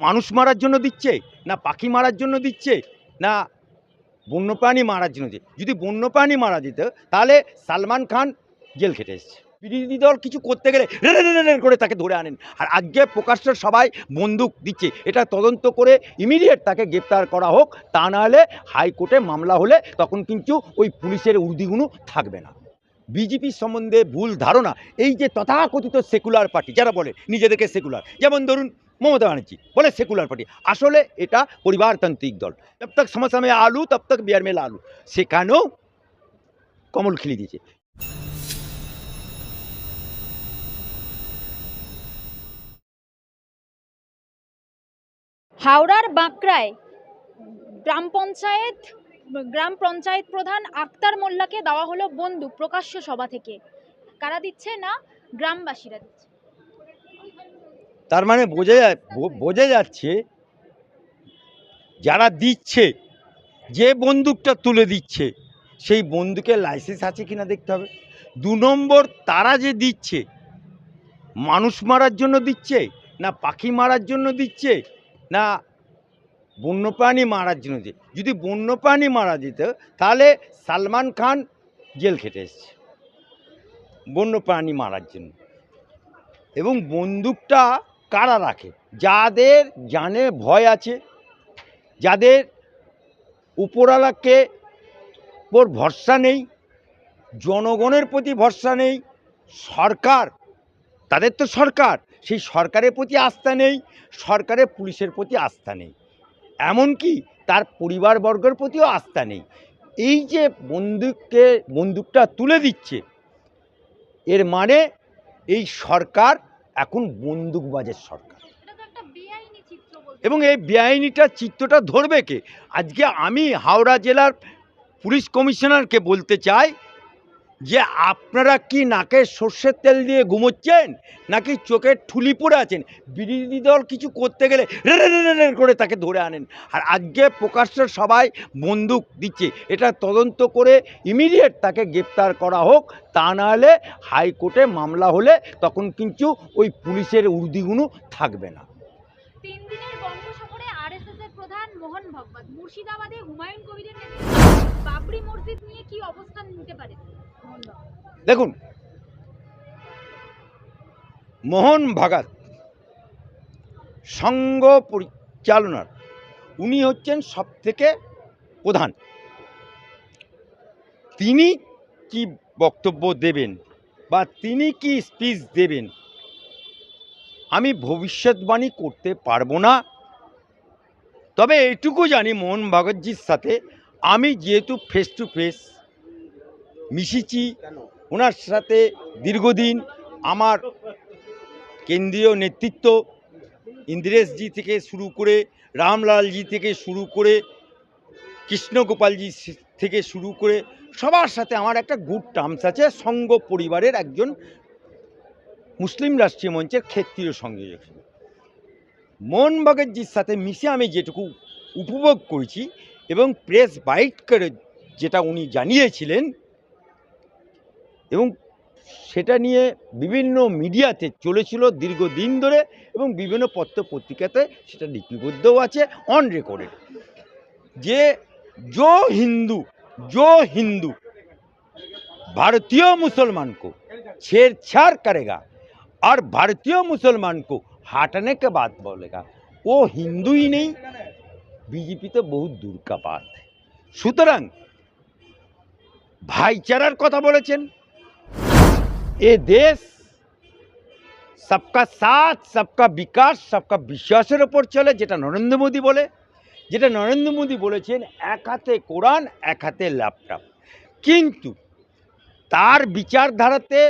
মানুষ মারার জন্য দিচ্ছে, না পাখি মারার জন্য দিচ্ছে, না বন্যপ্রাণী মারার জন্য দিচ্ছে। যদি বন্যপ্রাণী মারা যেত, তাহলে সালমান খান জেল খেটে এসছে। বিরোধী দল কিছু করতে গেলে করে তাকে ধরে আনেন। আর আজকে প্রকাশ্য সবাই বন্দুক দিচ্ছে। এটা তদন্ত করে ইমিডিয়েট তাকে গ্রেপ্তার করা হোক, তা নাহলে হাইকোর্টে মামলা হলে তখন কিন্তু ওই পুলিশের উর্দিগুলো থাকবে না। বিজেপির সম্বন্ধে ভুল ধারণা, এই যে তথাকথিত সেকুলার পার্টি, যারা বলে নিজেদেরকে সেকুলার, যেমন ধরুন মমতা ব্যানার্জি, বলে সেকুলার পার্টি আসলে এটা পরিবারতান্ত্রিক দল। তব তক সমস্যা মে আলু, তব তক বিয়ার মেলা আলু। সেখানেও কমল খেলে দিয়েছে। হাওড়ার বাঁকড়ায় গ্রাম পঞ্চায়েত গ্রাম পঞ্চায়েত প্রধান আক্তার মোল্লাকে দেওয়া হলো বন্দুক প্রকাশ্য সভা থেকে। কারা দিচ্ছে না? গ্রামবাসীরা তার মানে বোঝা বোঝা যাচ্ছে যারা দিচ্ছে, যে বন্দুকটা তুলে দিচ্ছে, সেই বন্দুকের লাইসেন্স আছে কিনা দেখতে হবে। দু নম্বর, তারা যে দিচ্ছে, মানুষ মারার জন্য দিচ্ছে, না পাখি মারার জন্য দিচ্ছে, না বন্যপ্রাণী মারার জন্য দিচ্ছে? যদি বন্যপ্রাণী মারা যেত, তাহলে সালমান খান জেল খেটে এসছে, বন্যপ্রাণী মারার জন্য। এবং বন্দুকটা কারা রাখে? যাদের জানে ভয় আছে, যাদের উপরালাকে ওর ভরসা নেই, জনগণের প্রতি ভরসা নেই, সরকার, তাদের তো সরকার, সেই সরকারের প্রতি আস্থা নেই, সরকারের পুলিশের প্রতি আস্থা নেই। এমনকি তার পরিবারবর্গের প্রতিও আস্থা নেই। এই যে বন্দুককে, বন্দুকটা তুলে দিচ্ছে, এর মানে এই সরকার এখন বন্দুকবাজের সরকার। এবং এই বেআইনিটা চিত্রটা ধরবে কে? আজকে আমি হাওড়া জেলার পুলিশ কমিশনারকে বলতে চাই যে আপনারা কি নাকে সর্ষের তেল দিয়ে ঘুমোচ্ছেন? নাকি চোখের ঠুলি পড়ে আছেন? বিরোধী দল কিছু করতে গেলে করে তাকে ধরে আনেন। আর আজকে প্রকাশ্য সবাই বন্দুক দিচ্ছে। এটা তদন্ত করে ইমিডিয়েট তাকে গ্রেপ্তার করা হোক। তা নাহলে হাইকোর্টে মামলা হলে তখন কিন্তু ওই পুলিশের উর্দিগুলো থাকবে না। মোহন ভগবত মুর্শিদাবাদে হুমায়ুন কবিরের দেখুন, মোহন ভাগাত সংঘ পরিচালনার, উনি হচ্ছেন সব থেকে প্রধান। তিনি কি বক্তব্য দেবেন বা তিনি কি স্পিচ দেবেন, আমি ভবিষ্যৎবাণী করতে পারব না। তবে এটুকু জানি মোহন ভাগতজির সাথে, আমি যেহেতু ফেস টু ফেস মিশেছি ওনার সাথে দীর্ঘদিন আমার কেন্দ্রীয় নেতৃত্ব, ইন্দ্রেশজি থেকে শুরু করে, রামলালজি থেকে শুরু করে, কৃষ্ণগোপালজি থেকে শুরু করে, সবার সাথে আমার একটা গুড টার্মস আছে। সঙ্গ পরিবারের একজন মুসলিম রাষ্ট্রীয় মঞ্চের ক্ষেত্রীয় সংযোজক মোহন ভগতজির সাথে মিশে আমি যেটুকু উপভোগ করেছি এবং প্রেস বাইট করে যেটা উনি জানিয়েছিলেন এবং সেটা নিয়ে বিভিন্ন মিডিয়াতে চলেছিল দীর্ঘদিন ধরে এবং বিভিন্ন পত্র পত্রিকাতে সেটা লিপিবদ্ধও আছে অন রেকর্ডেড যে जो हिंदू जो हिंदू भारतीय मुसलमान को छेड़छाड़ करेगा और भारतीय मुसलमान को हटाने के बाद बोलेगा वो हिंदू ही नहीं बीजेपी तो बहुत दूर का बात है সুতরাং ভাইচারার কথা বলেছেন এ দেশ সবকা সাথ সবকা বিকাশ সবকা বিশ্বাসের ওপর চলে যেটা নরেন্দ্র মোদী বলে যেটা নরেন্দ্র মোদী বলেছেন এক হাতে কোরআন এক হাতে ল্যাপটপ কিন্তু তার বিচারধারাতে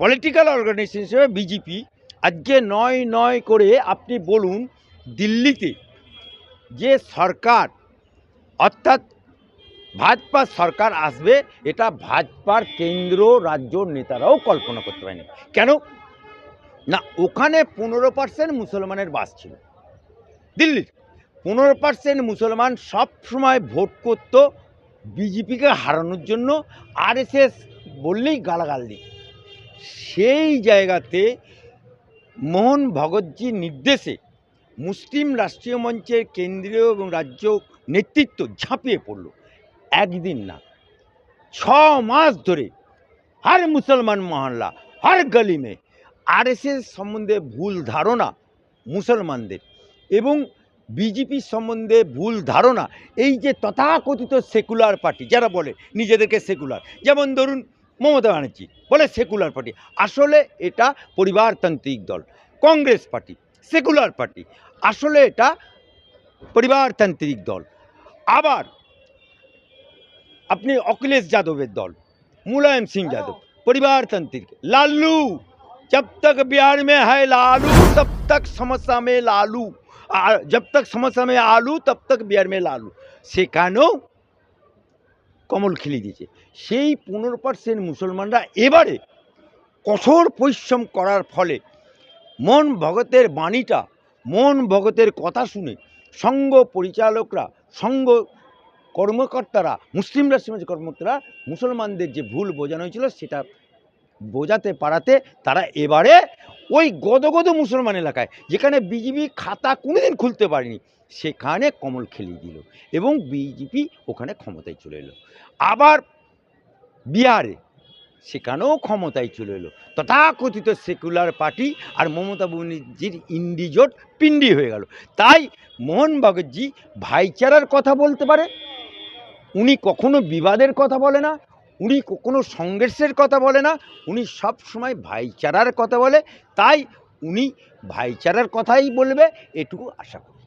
পলিটিক্যাল অর্গানাইজেশন হিসেবে বিজেপি আজকে নয় নয় করে আপনি বলুন, দিল্লিতে যে সরকার, অর্থাৎ ভাজপা সরকার আসবে, এটা ভাজপার কেন্দ্র, রাজ্য নেতারাও কল্পনা করতে পারেনি। কেন? না, ওখানে পনেরো পার্সেন্ট মুসলমানের বাস ছিল। দিল্লির পনেরো পার্সেন্ট মুসলমান সবসময় ভোট করত বিজেপিকে হারানোর জন্য, আরএসএস বললেই গালাগাল দিত। সেই জায়গাতে মোহন ভগতজির নির্দেশে মুসলিম রাষ্ট্রীয় মঞ্চের কেন্দ্রীয় এবং রাজ্য নেতৃত্ব ঝাঁপিয়ে পড়ল। একদিন না, ছ মাস ধরে হর মুসলমান মহল্লা, হর মে আরএসএস সম্বন্ধে ভুল ধারণা মুসলমানদের এবং বিজেপি সম্বন্ধে ভুল ধারণা, এই যে তথাকথিত সেকুলার পার্টি, যারা বলে নিজেদেরকে সেকুলার, যেমন ধরুন মমতা ব্যানার্জি বলে সেকুলার পার্টি, আসলে এটা পরিবারতান্ত্রিক দল, কংগ্রেস পার্টি, সেকুলার পার্টি, আসলে এটা পরিবারতান্ত্রিক দল। আবার আপনি অখিলেশ যাদবের দল मुलायम सिंह यादव परिवारतांत्रिक लालू जब तक बिहार में है लालू तब तक समस्या में लालू आ- जब तक समस्या में आलू तब तक बिहार में লালু সেখানেও কমল খেলে দিয়েছে সেই পনেরো পার্সেন্ট মুসলমানরা এবারে কঠোর পরিশ্রম করার ফলে মন ভগতের বাণীটা মন ভগতের কথা শুনে সংঘ পরিচালকরা সংঘ কর্মকর্তারা মুসলিম রাষ্ট্রীয় কর্মকর্তারা, মুসলমানদের যে ভুল বোঝানো হয়েছিল সেটা বোঝাতে পারাতে তারা এবারে ওই গদগদ মুসলমান এলাকায়, যেখানে বিজেপি খাতা কোনোদিন খুলতে পারেনি, সেখানে কমল খেলিয়ে দিল এবং বিজেপি ওখানে ক্ষমতায় চলে এলো। আবার বিহারে সেখানেও ক্ষমতায় চলে এলো। তথাকথিত সেকুলার পার্টি আর মমতা ব্যানার্জির ইন্ডিজোট পিন্ডি হয়ে গেল। তাই মোহন ভগতজি ভাইচারার কথা বলতে পারে উনি কখনো বিবাদের কথা বলে না, উনি কখনো সংঘর্ষের কথা বলে না, উনি সব সময় ভাইচারার কথা বলে, তাই উনি ভাইচারার কথাই বলবে, এটুকু আশা করি।